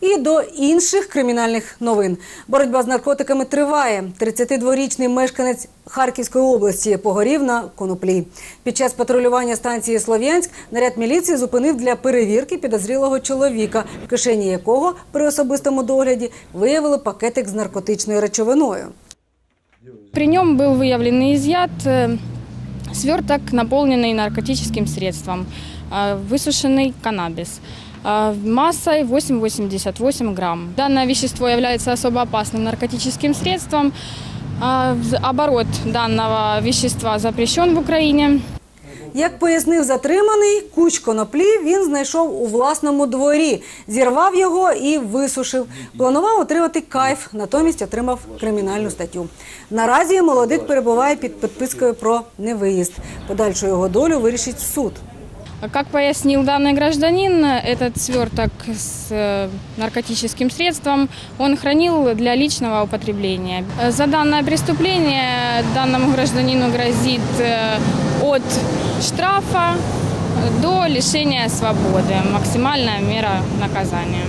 І до інших кримінальних новин. Боротьба з наркотиками триває. 32-річний мешканець Харківської області погорів на коноплі. Під час патрулювання станції Слов'янськ наряд міліції зупинив для перевірки підозрілого чоловіка, в кишені якого при особистому догляді виявили пакетик з наркотичною речовиною. При нем был выявлен и изъят э, сверток, наполненный наркотическим средством, э, высушенный каннабис э, массой 8,88 грамм. Данное вещество является особо опасным наркотическим средством. Э, в- Оборот данного вещества запрещен в Украине. Як пояснив затриманий, куч коноплі він знайшов у власному дворі, зірвав його і висушив. Планував отримати кайф, натомість отримав кримінальну статтю. Наразі молодик перебуває під підпискою про невиїзд. Подальшу його долю вирішить суд. Как пояснил данный гражданин, этот сверток с э, наркотическим средством он хранил для личного употребления. Э, За данное преступление данному гражданину грозит э, от штрафа до лишения свободы. Максимальная мера наказания.